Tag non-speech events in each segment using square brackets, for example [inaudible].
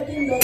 metiendo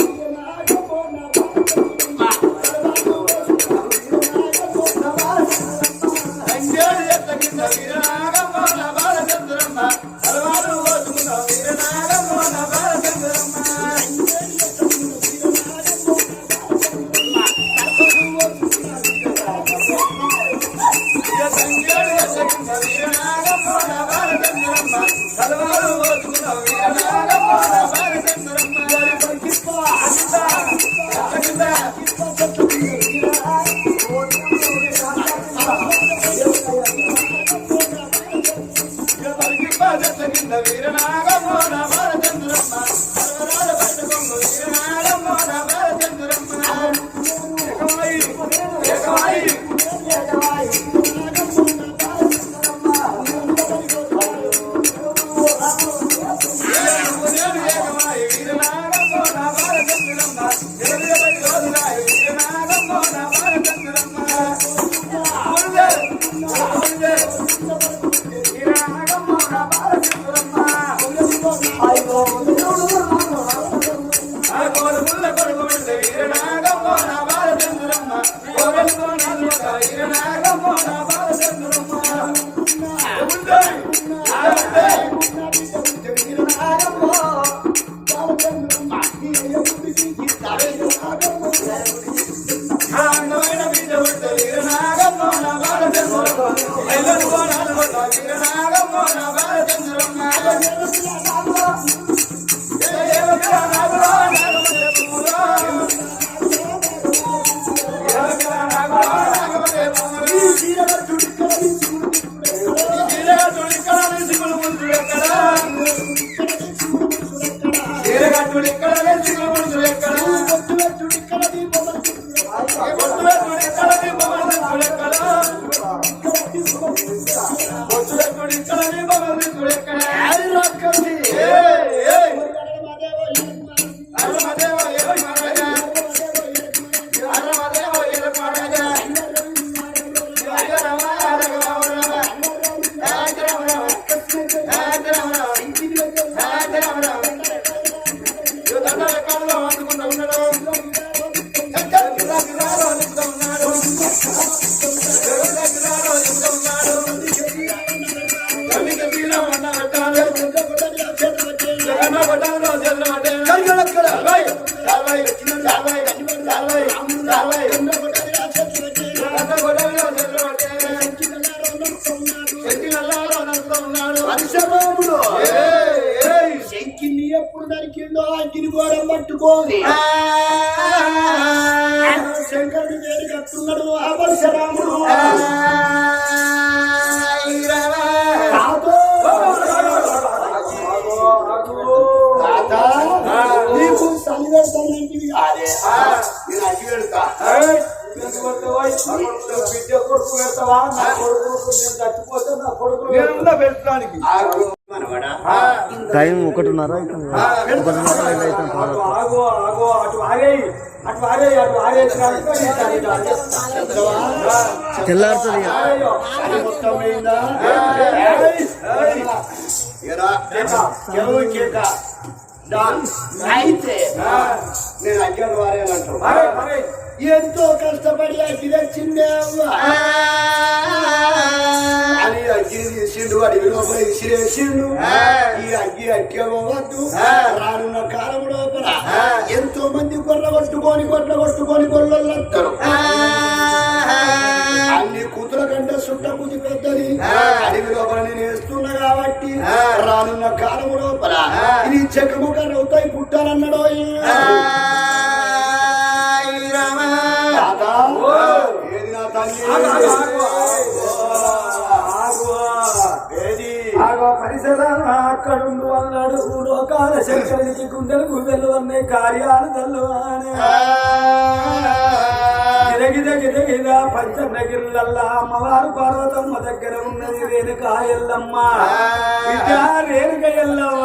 Vai, మనవడా time ఒకటిన్నర ఆగు ఆగు అటు అటు అటు తెల్లారుతుంది. నేను అయ్యాను వారేనంటావు ఎంతో కష్టపడి అగ్గి తెచ్చిందే అవ్వ. అని అగ్గి తీసిండు అడిగి లోపల విసిరేసిండు ఈ అగ్గి అగ్గవద్దు రానున్న కాలం లోపల ఎంతో మంది గొర్రె కొట్టుకొని గొర్రె కొట్టుకొని వస్తారు అన్ని కూతుల కంటే సుట్ట కూతి పెద్దది. అడవి లోపల నేను వేస్తున్నా కాబట్టి రానున్న కాలం లోపల ఇది చెక్కముఖ రవుతాయి పుట్టాలన్నాడు అక్కడుండు అన్నాడు. లోకాల శంకరునికి గుండెలు గుండెలు అనే కార్యాలు తల్లు అనే గిరగిద గిరగిద పంచనగిరిలల్లా అమ్మవారు పార్వతమ్మ దగ్గర ఉన్నది రేణుక ఎల్లమ్మ. రేణుక ఎల్లవ్వ.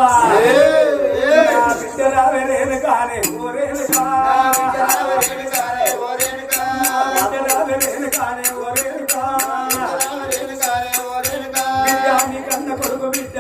బిడ్డ రావే రేణుకానే ఓ రేణుక.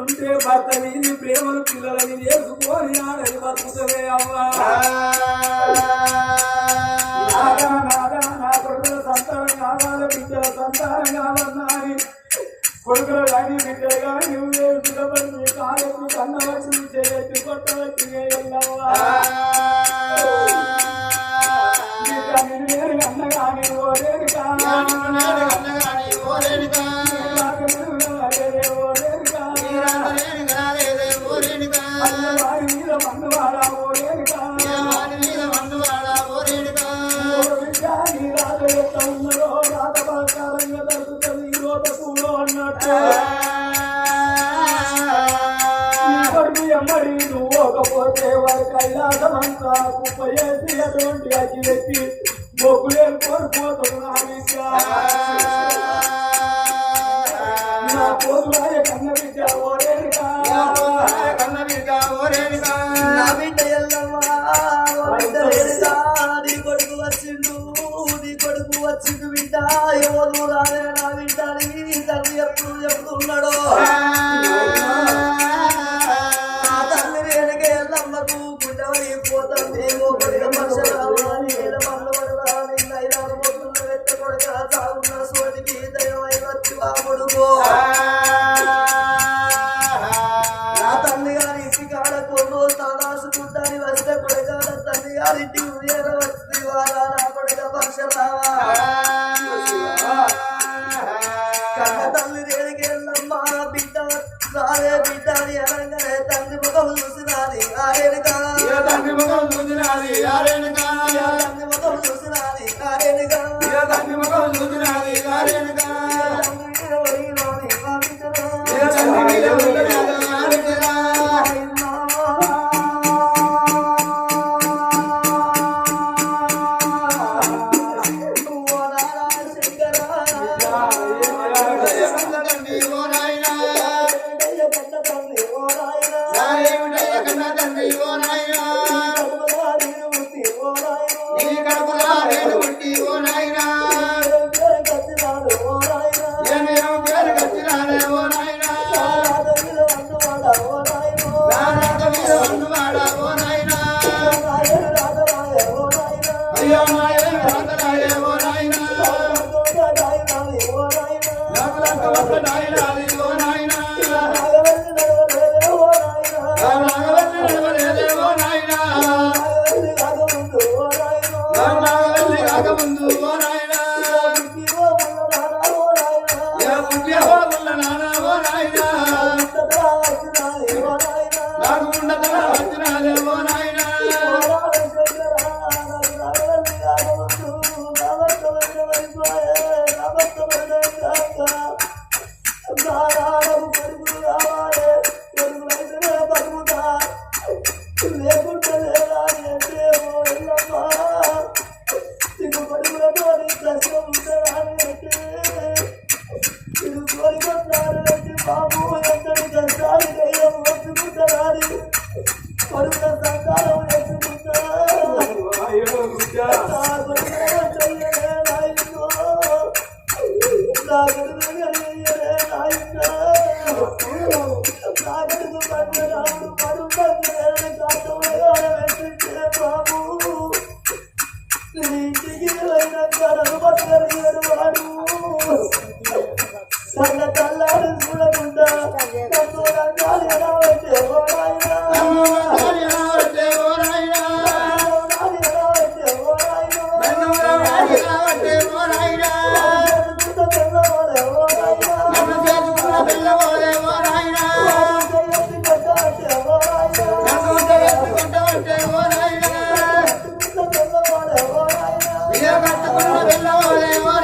ఉంటే భర్త నీ ప్రేమలు పిల్లలని చేసుకొని ఆడని బతుకుతవే అవ్వా. Mokulem por por por la misa. బిడ్డది అనగానే తండ్రి ముఖం చూసినది ఆరేనుగా తండ్రి ముఖం చూసినది ఆరేనుగా తండ్రి ముఖం చూసినది ఆరేనుగా తండ్రి ముఖం చూసినది ఆరేనుగా తండ్రి Hare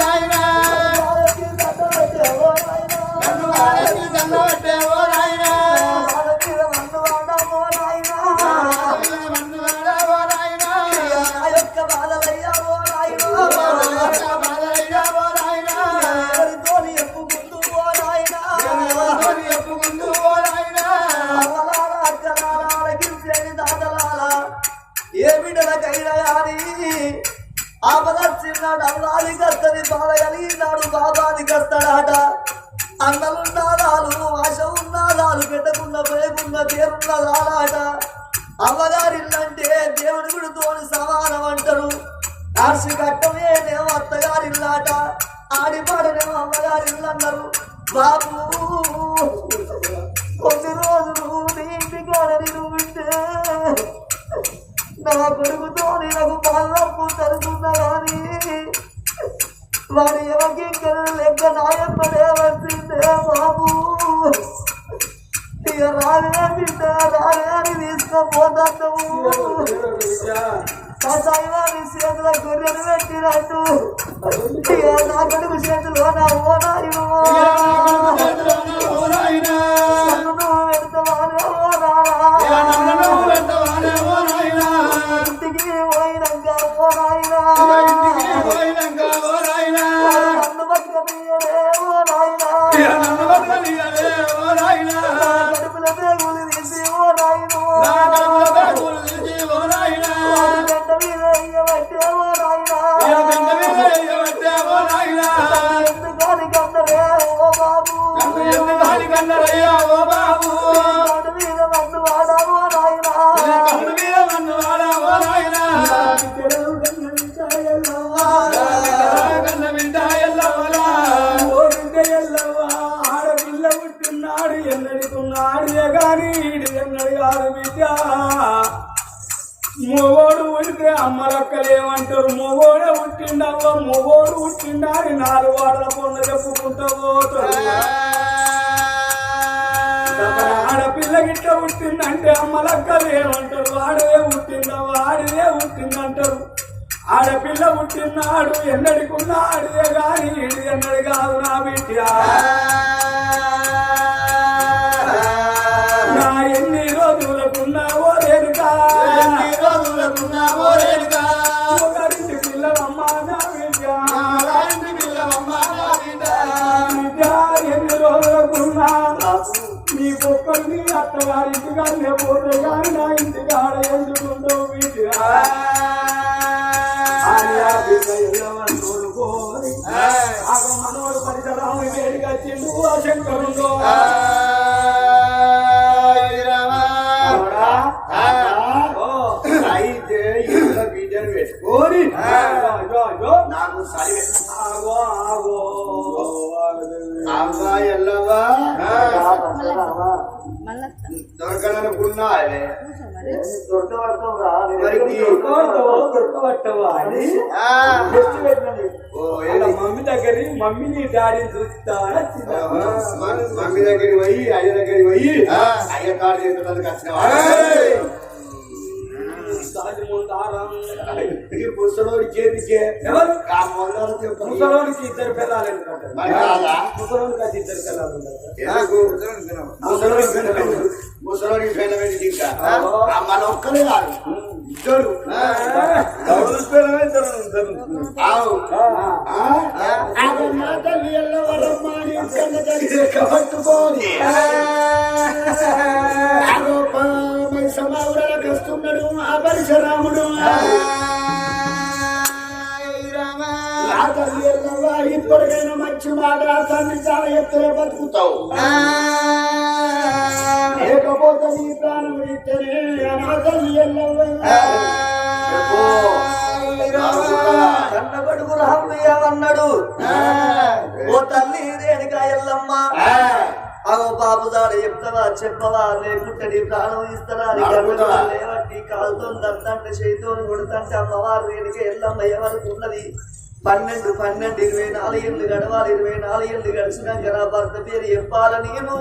నా కొడుకుతో నాకు పాలపు తరుతున్నా కానీ వాడి ఎవరికి లెక్క నాయపడే వచ్చిందే బాబు. ఇక రాలే బిడ్డ రాలే అని తీసుకుపోతాము. కషాయాన్ని చేతుల గొర్రెలు పెట్టినట్టు. నా కొడుకు చేతులు నా ఓనాయో గంట మీద నన్ను వాడా ఓ నాయనా ఆడపిల్ల పుట్టినాడు ఎన్నడుకున్నాడు గాని ఈడు కాదు బిడ్డ మొగోడు పుడితే అమ్మలక్కలేమంటారు. మొగోడే పుట్టిండవ్వ మొగోడు పుట్టిండాడు నాలుగు వాడల పొన్న చెప్పుకుంటూ పోతాడు ఆడపిల్ల గిట్ట పుట్టిందంటే అమ్మలక్కలు ఏమంటారు వాడే పుట్టిందా? వాడిదే పుట్టిందంటారు. ఆడపిల్ల పుట్టినాడు ఎన్నడికున్నాడే గాని ఈడు ఎన్నడు కాదు నా బిడ్డ. కుక్కలు నీ అత్తగారింటి కానీ పోతే కానీ నా ఇంటి కాడ ఎందుకుంటూ మనోడు పరిసరాలు వేడిగా చెండు ఆ. శంకరుందో అని ఆ. టెస్ట్ పెట్టినది. ఓ, వాళ్ళ ఏంది? మమ్మీ దగ్గర మమ్మీని డాడీని చూస్తా మమ్మీ దగ్గరికి పోయి అయ్య దగ్గరికి పోయి అయ్య కాడు చెప్పడానికి వచ్చినావా ఈ ముసలోడి చేతికే ఎవరు? ఆ ఇద్దరు పిల్లలు కాదా? అది ఇద్దరు పిల్లలు? ముసలోడి ముసలోడి మన ఒక్కరే కాదు. పట్టుకోని. [laughs] పామై సమావురాలకు వస్తున్నాడు ఆ పరశురాముడు ఇప్పటికైనా మంచి మాట తండ్రి చాలా ఎత్తులే బతుకుతావు. లేకపోతే నీ ప్రాణం ఇస్తేనే నా తల్లి ఎల్లవ్వ కన్న కొడుకు రామయ్య అన్నాడు. ఓ తల్లి ఎల్లమ్మ అగో బాబు దాడ చెప్తావా? చెప్పవా? లేకుంటే నీ ప్రాణం ఇస్తారా? లేవట్టి కాలుతో దంతంటే చేతితో కొడుతంటే అమ్మవారు రేణుక ఎల్లమ్మ ఎవరికి ఉన్నది. పన్నెండు పన్నెండు ఇరవై నాలుగు ఏళ్ళు గడవాలి. ఇరవై నాలుగు ఏళ్ళు గడిచినాక నా భర్త పేరు చెప్పాల నేను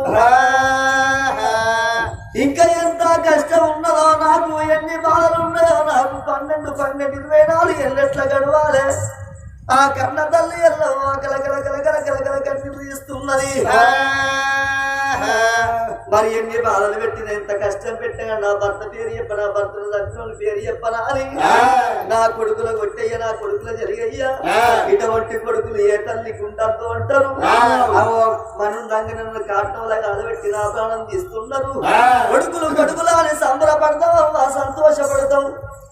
ఇంకా ఎంత కష్టం ఉన్నదో నాకు ఎన్ని బాధలు ఉన్నదో నాకు పన్నెండు పన్నెండు ఇరవై నాలుగు ఎట్లా గడవాలి? ఆ కన్న తల్లి తీస్తున్నది. మరి ఎన్ని బాధలు పెట్టిన ఎంత కష్టం పెట్టగా నా భర్త పేరు చెప్పనా భర్తను చచ్చిన పేరు చెప్పనా అని. నా కొడుకుల కొట్టయ్య నా కొడుకుల జరిగయ్యా. ఇటువంటి కొడుకులు ఏ తల్లికి ఉంటుందో అంటారు? మనం దంగనన్ను కాటంలా కాదబెట్టి నా ప్రాణం తీస్తున్నారు. కొడుకులు కొడుకులు అని సంబరపడతాం సంతోషపడతాం.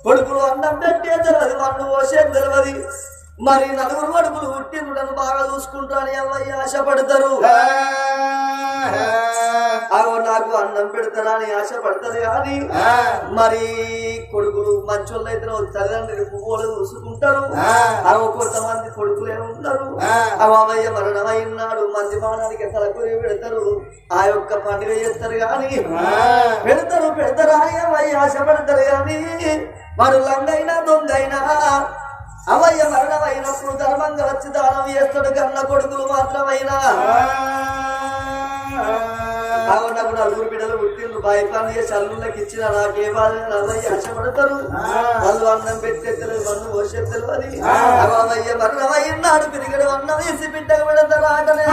కొడుకులు అన్నం పెట్టే తెలియదు మన్ను పోసే తెలియదు మరి నలుగురు కొడుకులు పుట్టినను బాగా చూసుకుంటారని అవ్వయ్య ఆశపడతారు. అవో నాకు అన్నం పెడతారా అని ఆశపడతారు కానీ మరి కొడుకులు మంచోళ్ళు అయితే తల్లిదండ్రులు పువ్వులు చూసుకుంటారు అవో కొంతమంది కొడుకులే ఉంటారు. అవయ్య మరణమైనాడు మంది మానానికి తలకొరి పెడతారు. ఆ యొక్క పండుగ చేస్తారు కానీ పెడతారు పెడతారు అని అవయ్య ఆశపడతారు కానీ మరి లంగైనా దొంగైనా అవయ్య మరణమైనప్పుడు ధర్మంగా వచ్చి దానం చేస్తాడు కన్న కొడుకులు మాత్రమైనా. అవునప్పుడు నలుగురు బిడ్డలు పుట్టిండ్రు బాయిపాన్ని చేసి అల్లుళ్ళకి ఇచ్చిన నాకే బాధ అవయ్య ఆశపడతారు. వాళ్ళు అన్నం పెట్టెత్తలు మన్ను పోసెత్తలు అని. అవయ్య మరణమైనాడు పిరిగడు అన్నం వేసి బిడ్డకు పెడతారు ఆటనే.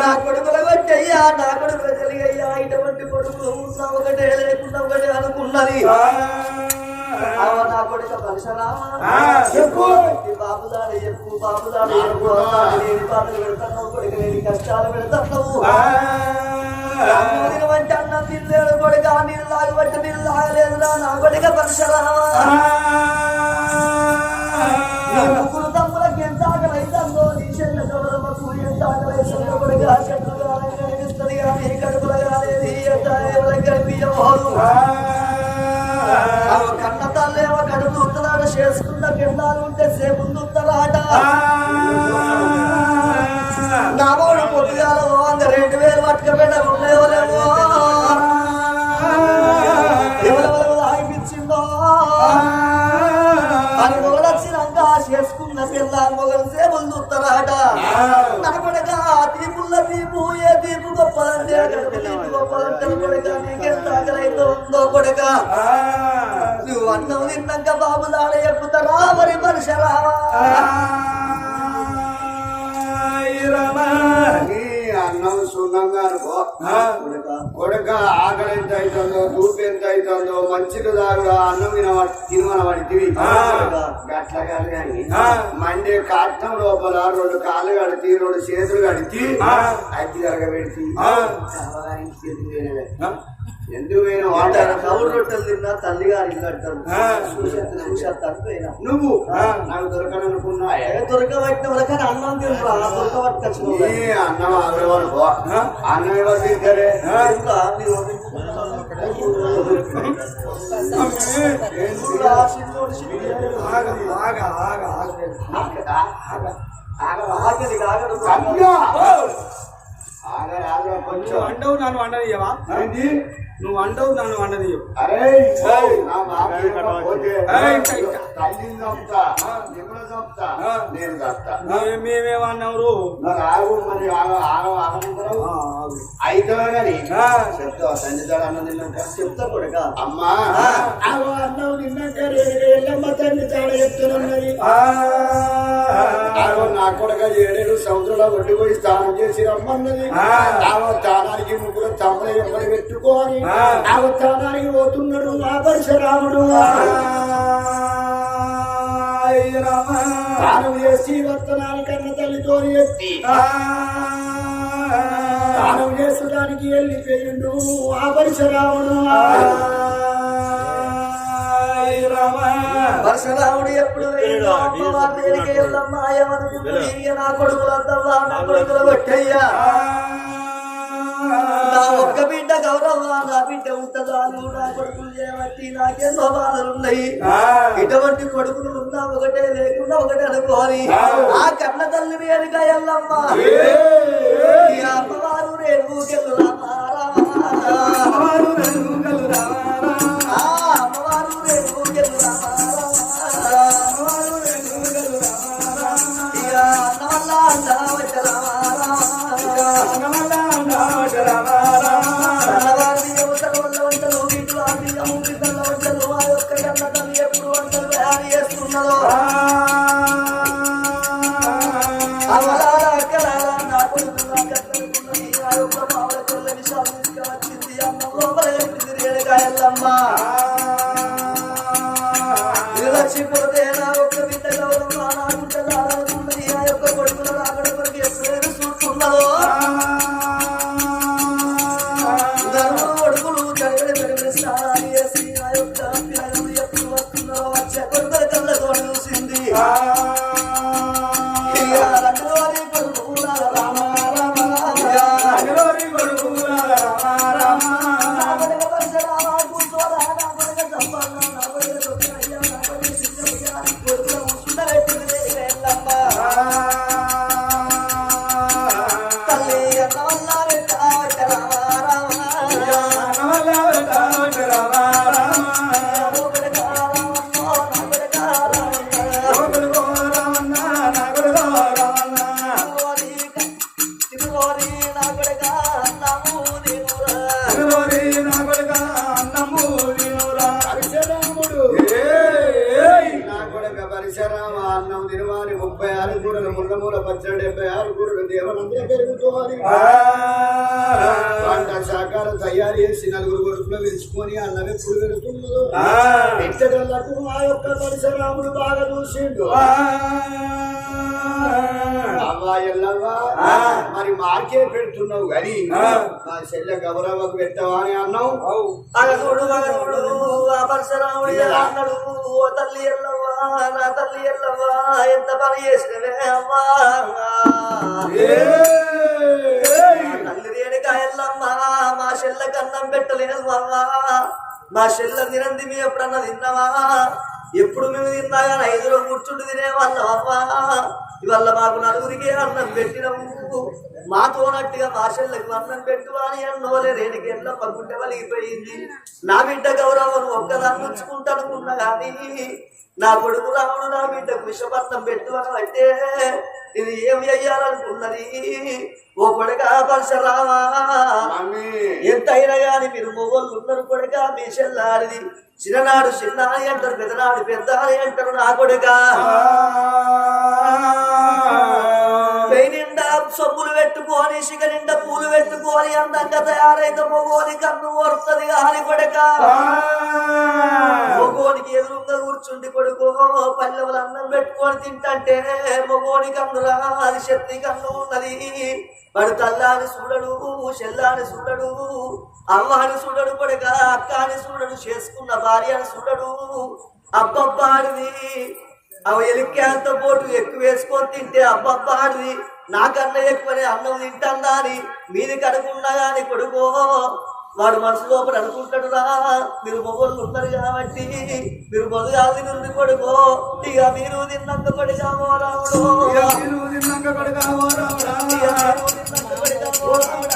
నా కొడుకుల వచ్చయ్యా నా కొడుకుల తెలియయ్యా ఇటువంటి కొడుకులు ఉన్నా ఒకటే లేకుండా ఒకటే అనుకున్నది. నా కొడుకు పరశురామా చెప్పు. బాబుదాడు చెప్పు బాబుదాడు చెప్పు అన్నాడు, లేని బాధలు పెడతావు కొడుక కష్టాలు పెడతావు అంటే అన్నం తినలేడు కొడుక నీళ్ళు నీళ్ళు నా కొడుక పరశురామా ముగ్గురు తమ్ములకు ఎంత ఆకలైతుందో నీ చెల్లె గౌరమ్మకు ఎంత ఆకలైతుందో కొడుక చెట్టుగా కనిపిస్తుంది కానీ ఎంత ఎవరికి కనిపించబోదు కన్న తల్లేమో కడుపు ఉత్తరాట చేసుకున్న కిందాలు ఉంటే సేపు ఉత్తరాట నా మూడు వంద రెండు వేలు పట్టుకపోయిన ఉండేవలేమో ఎవరెవరు ఆగిపించిందో అని మొగలొచ్చినాక చేసుకున్న పిల్ల మొగలు సేపులు చూస్తారాట నడపడక తీపుల్ల తీపు ఏ తీపు గొప్పదంటే కడుపు తీపు గొప్పదంటే కొడుక? నీకెంత ఆకలైతే ఉందో కొడుక నువ్వు అన్నం తిన్నాక బాబు దాడ ఎక్కుతారా మరి మనిషి రావా నీ అన్నం సున్నంగా అనుకో కొడుక ఆకలి ఎంత అవుతుందో దూపు ఎంత అవుతుందో మంచిగా దాగుగా అన్నం తినవ తినమన పడితివి గట్ల కాదు కానీ మండే కాటం లోపల రెండు కాళ్ళు కడితి రెండు చేతులు కడితి అగ్గి జరగబెడితి ఎందుకు పోయిన వాటారు కౌరు రొట్టెలు తిన్నా తల్లి గారి కడతారు. చూసేది చూసేది తప్పిపోయినా నువ్వు? నాకు దొరకననుకున్నా. దొరకబట్టిన వరకు అన్నం తింటా దొరకబట్టుకొచ్చు నీ అన్నం అన్నం ఎవరు తింటారే? ఆగరా, కొంచెం. అండవు నన్ను వండనియవా ఏంటి? నువ్వు అండవు నన్ను అరే ఆ. నేను మేమేమన్నావు మరి ఆగు మరి ఆగ ఆగ ఆగమంటారు అయితే కానీ. చెప్తా సంజయ్ అన్నం తిన్నాక చెప్తా కొడుక అమ్మా. ఆగో అన్నం తిన్నాక రేడుగా ఎల్లమ్మ తండ్రి తాడ చెప్తున్నది. ఆగో నా కొడక ఏడేడు సముద్రంలో ఒడ్డుపోయి స్నానం చేసి రమ్మన్నది. ఆ. ఆగో స్థానానికి ముగ్గురు తమ్ముడు ఎప్పటి పెట్టుకొని. ఆ. స్థానానికి పోతున్నాడు నా పరశురాముడు. స్నానం చేసి వర్తనాన్ని కన్న తల్లితో ఎత్తి స్నానం చేసడానికి వెళ్ళిపోయిండు ఆ పరశురాముడు. పరశురాముడు ఎప్పుడు ఇక నా కొడుకులంతా నా కొడుకులు కొట్టయ్యా. నా ఒక్క బిడ్డ గౌరవ నా బిడ్డ ఉంటదాలు నా కొడుకులు చేయబట్టి నాకెన్నో బాధలు ఉన్నాయి ఇటువంటి కొడుకులు ఉన్నా ఒకటే లేకుండా ఒకటే అనుకోని ఆ. కన్న తల్లి వేరుగా ఎల్లమ్మ. అమ్మవారు రేణుకెళ్ళు పెట్టగలకు ఆ యొక్క పరశురాముడు బాగా చూసిండు. మరి మాకే పెడుతున్నావు కానీ. మా చెల్లె గౌరవకు పెట్టవా అని అన్నావు. అగనుడు ఆ పరశురాముడు ఎలా అన్నాడు ఓ తల్లి ఎల్లవ్వా నా తల్లి ఎల్లవ్వా ఎంత పని చేసినవే అమ్మా ఏయ్! తల్లి రేణుక ఎల్లమ్మ మా చెల్ల కన్నం పెట్టలేదు అమ్మా మా చెల్ల తినంది మీ ఎప్పుడన్నా తిన్నావా? ఎప్పుడు మేము తిన్నా కానీ ఐదులో కూర్చుంటూ తినేవాళ్ళం అమ్మా ఇవాళ మాకు నలుగురికి అన్నం పెట్టినవు. మాతోనట్టుగా చెల్లెకి అన్నం పెట్టు అని అన్నోలే రేణుకి ఎల్లమ్మ గుండె వలిగిపోయింది. నా బిడ్డ గౌరవం ఒక్కదాన్ని ఉంచుకుంటా అనుకున్నా కానీ నా కొడుకు రాముడు నా బిడ్డకు విషపత్నం పెట్టు అని అంటే ఇది ఏం చెయ్యాలనుకున్నది? ఓ కొడుక పరశరామా మమ్మీ ఎంతైనా గాని మీరు మొగోళ్ళు ఉన్నారు కొడుక మీ చెల్లాడిది చిన్ననాడు చిన్నాయి అంటారు పెద్దనాడు పెద్దాయి అంటారు నా కొడుక. సొమ్ములు పెట్టుకొని సిగ నిండా పూలు పెట్టుకొని అందంగా తయారైతే మొగోని కన్ను ఓరుతుంది కాని కొడుక. మొగోనికి ఎదురుగా కూర్చుండి కొడుకో పల్లెవులు అన్నం పెట్టుకొని తింటంటే మొగోనికి అందులో అది శక్తి కన్ను ఉన్నది. వాడు తల్లాని చూడడు చెల్లాని చూడడు అమ్మాని చూడడు కొడుక అక్కాని చూడడు చేసుకున్న భార్యని చూడడు. అబ్బబ్బాడిది అవి ఎలిక్కేంత పోటు ఎక్కువ వేసుకొని తింటే అబ్బబ్బాడిది నాకన్నా ఎక్కువనే అన్నం తింటాన్నా అని మీది కడుకున్నా గాని కొడుకో. వాడు మనసు లోపల అనుకుంటాడు రా మీరు మొగోళ్ళు ఉన్నారు కాబట్టి మీరు మొదగాలి నుండి కొడుకో. ఇక మీరు తిన్నాక కొడుకామో రాముడు. మీరు తిన్నాక కొడుకామో రాముడా.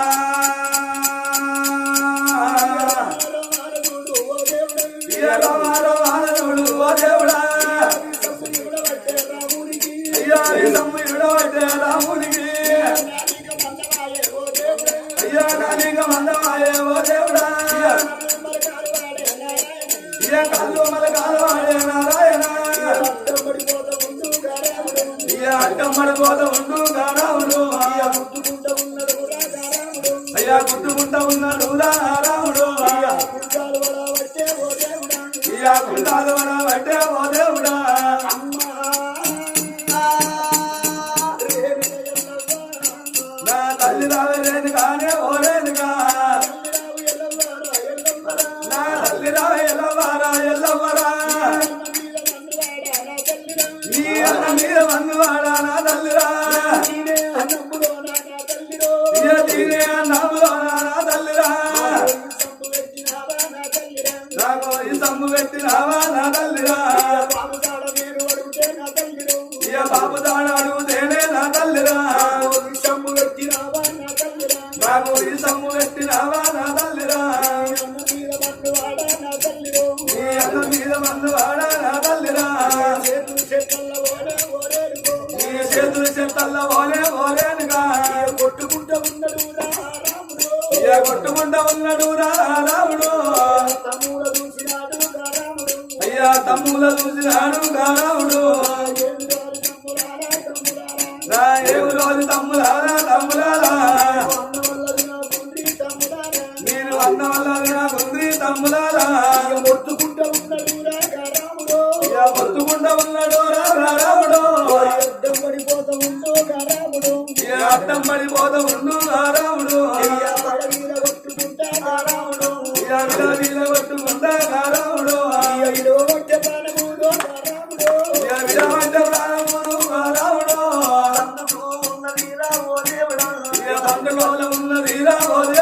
ఇయ్య అడ్డం పడిపోతూ ఉండు రాముడు అయ్యా గుర్తుకుంటా ఉన్నాడు అయ్యా రాముడు ఇయ్య గుంటాలు మీద మందు వాడా నా తల్లిరా నీ చేతులు చెత్తల్ల ఓలే ఓలేనుగా కొట్టుకుంటా ఉన్నాడు ఇలా కొట్టుకుంటా ఉన్నాడు రాముడు అయ్యా తమ్ముల చూసినాడు రాముడు. పోద ఉండు నారాముడు పట్టుకుంటా నారాముడు విడవంటే ప్రాణముడు నారాముడు నారాముడు ఉన్నది రామో దేవుడా ఉన్నది రామో దేవుడా